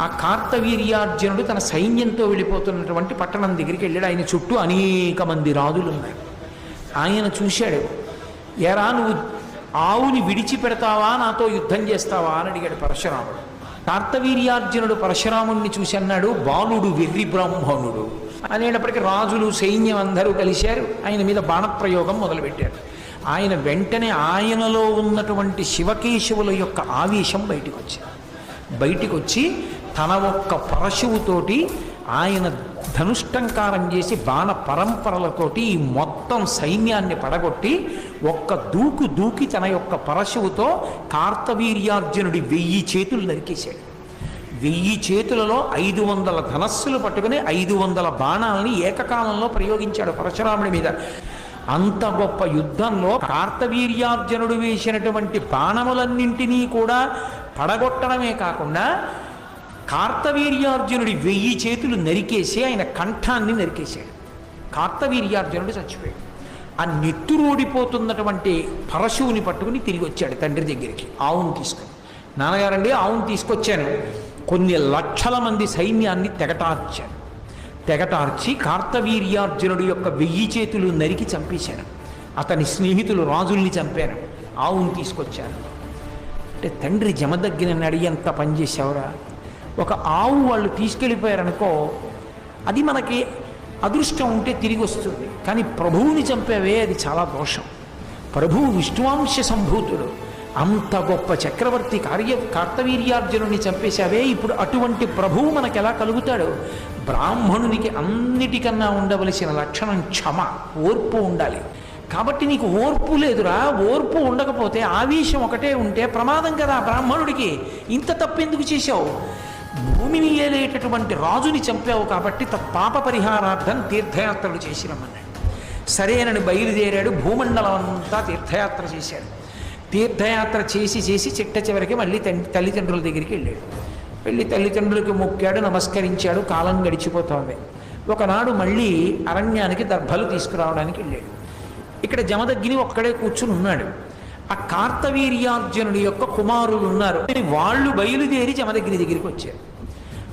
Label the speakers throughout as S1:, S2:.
S1: ఆ కార్తవీర్యార్జునుడు తన సైన్యంతో వెళ్ళిపోతున్నటువంటి పట్టణం దగ్గరికి వెళ్ళాడు. ఆయన చుట్టూ అనేక మంది రాజులు ఉన్నారు. ఆయన చూశాడు ఎరా నువ్వు ఆవుని విడిచిపెడతావా? నాతో యుద్ధం చేస్తావా? అని అడిగాడు పరశురాముడు. కార్తవీర్యార్జునుడు పరశురాముణ్ణి చూసి అన్నాడు బాలుడు వెర్రి బ్రాహ్మణుడు. అనేటప్పటికీ రాజులు సైన్యం అందరూ కలిశారు. ఆయన మీద బాణప్రయోగం మొదలుపెట్టారు. ఆయన వెంటనే ఆయనలో ఉన్నటువంటి శివకేశవుల యొక్క ఆవేశం బయటికి వచ్చింది బయటికి వచ్చి తన ఒక్క పరశువుతోటి ఆయన ధనుష్టంకారం చేసి బాణ పరంపరలతోటి ఈ మొత్తం సైన్యాన్ని పడగొట్టి ఒక్క దూకు దూకి తన యొక్క పరశువుతో కార్తవీర్యార్జునుడి వెయ్యి చేతులు నరికేశాడు. వెయ్యి చేతులలో ఐదు వందల ధనస్సులు పట్టుకుని ఐదు వందల బాణాలని ఏకకాలంలో ప్రయోగించాడు పరశురాముడి మీద. అంత గొప్ప యుద్ధంలో కార్తవీర్యార్జునుడు వేసినటువంటి బాణములన్నింటినీ కూడా పడగొట్టడమే కాకుండా కార్తవీర్యార్జునుడి వెయ్యి చేతులు నరికేసి ఆయన కంఠాన్ని నరికేశాడు. కార్తవీర్యార్జునుడు చచ్చిపోయాడు. ఆ నెత్తురోడిపోతున్నటువంటి పరశువుని పట్టుకుని తిరిగి వచ్చాడు తండ్రి దగ్గరికి. ఆవును తీసుకుని. నాన్నగారండి ఆవును తీసుకొచ్చాను. కొన్ని లక్షల మంది సైన్యాన్ని తెగటార్చాను తెగటార్చి కార్తవీర్యార్జునుడు యొక్క వెయ్యి చేతులు నరికి చంపేశాను అతని స్నేహితులు రాజుల్ని చంపాను ఆవును తీసుకొచ్చాను అంటే తండ్రి జమదగ్గిన నడి ఎంత పనిచేసావురా? ఒక ఆవు వాళ్ళు తీసుకెళ్ళిపోయారనుకో అది మనకి అదృష్టం ఉంటే తిరిగి వస్తుంది. కానీ ప్రభువుని చంపేవే అది చాలా దోషం. ప్రభువు విష్ణువాంశ సంభూతుడు. అంత గొప్ప చక్రవర్తి కార్య కార్తవీర్యార్జునుడిని చంపేశావే. ఇప్పుడు అటువంటి ప్రభువు మనకు ఎలా కలుగుతాడు? బ్రాహ్మణునికి అన్నిటికన్నా ఉండవలసిన లక్షణం క్షమ ఓర్పు ఉండాలి. కాబట్టి నీకు ఓర్పు లేదురా. ఓర్పు ఉండకపోతే ఆవేశం ఒకటే ఉంటే ప్రమాదం కదా బ్రాహ్మణుడికి. ఇంత తప్పెందుకు చేశావు? భూమిని ఏలేటటువంటి రాజుని చంపావు కాబట్టి పాప పరిహారార్థం తీర్థయాత్రలు చేసిరమ్మన్నాడు సరేనని బయలుదేరాడు భూమండలం అంతా తీర్థయాత్ర చేశాడు. తీర్థయాత్ర చేసి చేసి చిట్ట చివరికి మళ్ళీ తండ్రి తల్లిదండ్రుల దగ్గరికి వెళ్ళాడు. వెళ్ళి తల్లిదండ్రులకు మొక్కాడు నమస్కరించాడు కాలం గడిచిపోతోంది. ఒకనాడు మళ్ళీ అరణ్యానికి దర్భలు తీసుకురావడానికి వెళ్ళాడు. ఇక్కడ జమదగ్గిని ఒక్కడే కూర్చుని ఉన్నాడు. ఆ కార్తవీర్యార్జునుడి యొక్క కుమారులు ఉన్నారు. వాళ్ళు బయలుదేరి జమదగ్ని దగ్గరికి వచ్చారు.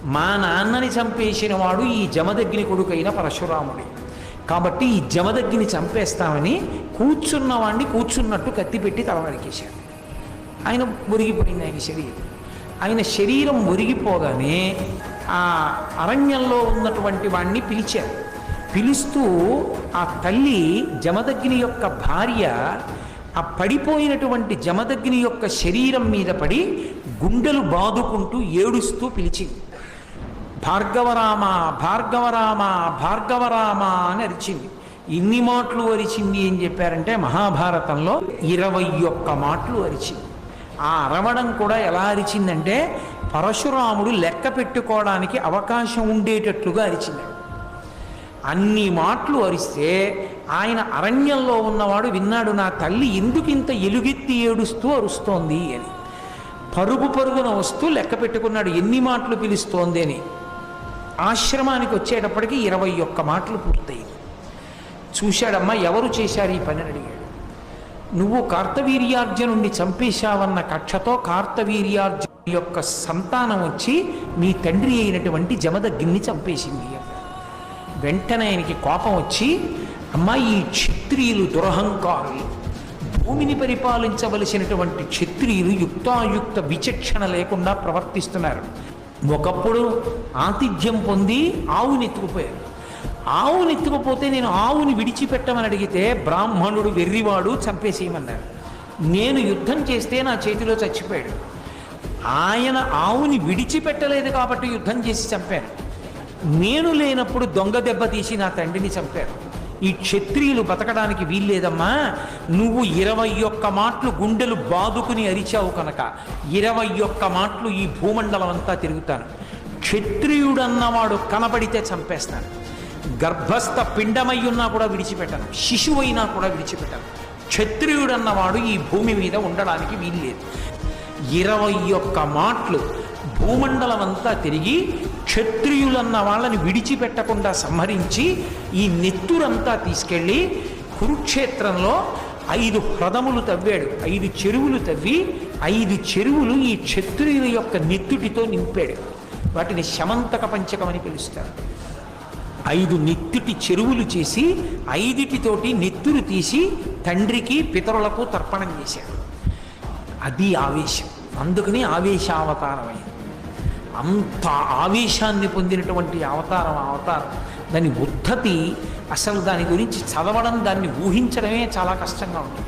S1: మా నాన్నని చంపేసిన వాడు ఈ జమదగ్ని కొడుకైన పరశురాముడి. కాబట్టి ఈ జమదగ్గిని చంపేస్తామని కూర్చున్నవాడిని కూర్చున్నట్టు కత్తి పెట్టి తల నరికేశాడు. ఆయన మురిగిపోయింది ఆయన శరీరం. ఆయన శరీరం మురిగిపోగానే ఆ అరణ్యంలో ఉన్నటువంటి వాణ్ణి పిలిచారు. పిలుస్తూ ఆ తల్లి జమదగ్ని యొక్క భార్య ఆ పడిపోయినటువంటి జమదగ్ని యొక్క శరీరం మీద పడి గుండెలు బాదుకుంటూ ఏడుస్తూ పిలిచింది. భార్గవరామ భార్గవరామ భార్గవరామ అని అరిచింది. ఇన్ని మాటలు అరిచింది అని చెప్పారంటే మహాభారతంలో ఇరవై ఒక్క మాటలు అరిచింది. ఆ అరవడం కూడా ఎలా అరిచిందంటే పరశురాముడు లెక్క పెట్టుకోవడానికి అవకాశం ఉండేటట్లుగా అరిచింది. అన్ని మాటలు అరిస్తే ఆయన అరణ్యంలో ఉన్నవాడు విన్నాడు నా తల్లి ఎందుకింత ఎలుగెత్తి ఏడుస్తూ అరుస్తోంది అని. పరుగు పరుగున వస్తూ లెక్క పెట్టుకున్నాడు ఎన్ని మాటలు పిలుస్తోంది అని. ఆశ్రమానికి వచ్చేటప్పటికి ఇరవై ఒక్క మాటలు పూర్తయింది చూశాడమ్మా ఎవరు చేశారు ఈ పని అడిగాడు. నువ్వు కార్తవీర్యార్జునుణ్ణి చంపేశావన్న కక్షతో కార్తవీర్యార్జును యొక్క సంతానం వచ్చి మీ తండ్రి అయినటువంటి జమదగ్ని చంపేసింది అన్నాడు. వెంటనే ఆయనకి కోపం వచ్చి అమ్మా ఈ క్షత్రియులు దురహంకారులు. భూమిని పరిపాలించవలసినటువంటి క్షత్రియులు యుక్తాయుక్త విచక్షణ లేకుండా ప్రవర్తిస్తున్నారు. ఒకప్పుడు ఆతిథ్యం పొంది ఆవుని ఎత్తుకుపోయారు ఆవుని ఎత్తుకుపోతే నేను ఆవుని విడిచిపెట్టమని అడిగితే బ్రాహ్మణుడు వెర్రివాడు చంపేసేయమన్నారు. నేను యుద్ధం చేస్తే నా చేతిలో చచ్చిపోయాడు. ఆయన ఆవుని విడిచిపెట్టలేదు కాబట్టి యుద్ధం చేసి చంపాను. నేను లేనప్పుడు దొంగ దెబ్బ తీసి నా తండ్రిని చంపారు. ఈ క్షత్రియులు బతకడానికి వీల్లేదమ్మా. నువ్వు ఇరవై ఒక్క మాటలు గుండెలు బాదుకుని అరిచావు కనుక ఇరవై ఒక్క మాటలు ఈ భూమండలం అంతా తిరుగుతాను. క్షత్రియుడన్నవాడు కనబడితే చంపేస్తాను. గర్భస్థ పిండమై ఉన్నా కూడా విడిచిపెట్టను. శిశువైనా కూడా విడిచిపెట్టను. క్షత్రియుడన్నవాడు ఈ భూమి మీద ఉండడానికి వీల్లేదు. ఇరవై ఒక్క మాటలు భూమండలం అంతా తిరిగి క్షత్రియులన్న వాళ్ళని విడిచిపెట్టకుండా సంహరించి ఈ నెత్తురంతా తీసుకెళ్ళి కురుక్షేత్రంలో ఐదు హ్రదములు తవ్వాడు. ఐదు చెరువులు తవ్వి ఐదు చెరువులు ఈ క్షత్రియుల యొక్క నెత్తుటితో నింపాడు. వాటిని శమంతక పంచకం అని పిలుస్తారు. ఐదు నెత్తుటి చెరువులు చేసి ఐదిటితోటి నెత్తురు తీసి తండ్రికి పితరులకు తర్పణం చేశాడు. అది ఆవేశం. అందుకని ఆవేశావతారమైంది. అంత ఆవేశాన్ని పొందినటువంటి అవతారం ఆ అవతారం. దాని ఉద్ధతి అసలు దాని గురించి చదవడం దాన్ని ఊహించడమే చాలా కష్టంగా ఉంటుంది.